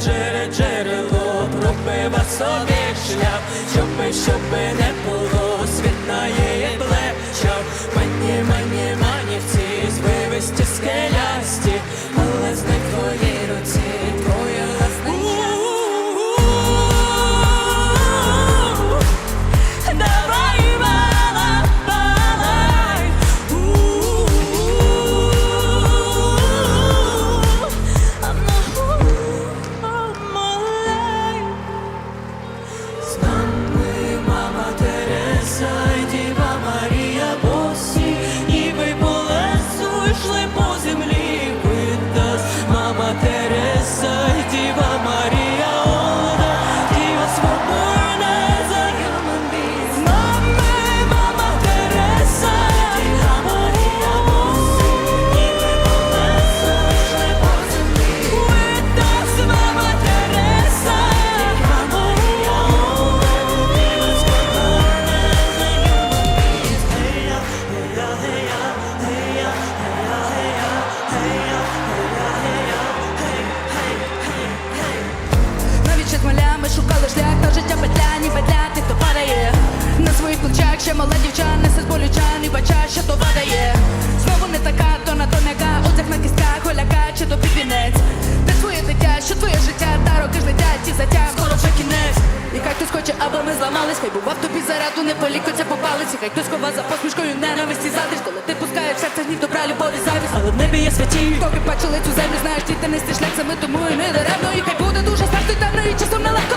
джере, джерело, пробива собі шлях, щоби, щоби не було, світ на її плечах, мені, мені, манівці, звивисті скелясті. На своїх плечах. Ще мала дівча, несе з болюча, ні бача, що то падає. Знову не така, то на тоняка, одяг на кістках, голяка, чи то підвінець Де твоє дитя, що твоє життя, та роки ж летять, ті затяг, скоро вже кінець. І хай хтось хоче, аби ми зламались, хай бував тобі зараду, не полікоться по палиці. Хай хтось хова за посмішкою ненависті задріж, коли ти пускаєш серце гнів добра, любові, завість. Але в небі є святі. Поки бачили цю землю, знаєш, ти нести шлях саме тому і не даремно. І хай буде дуже страшно й темно, і часом нелегко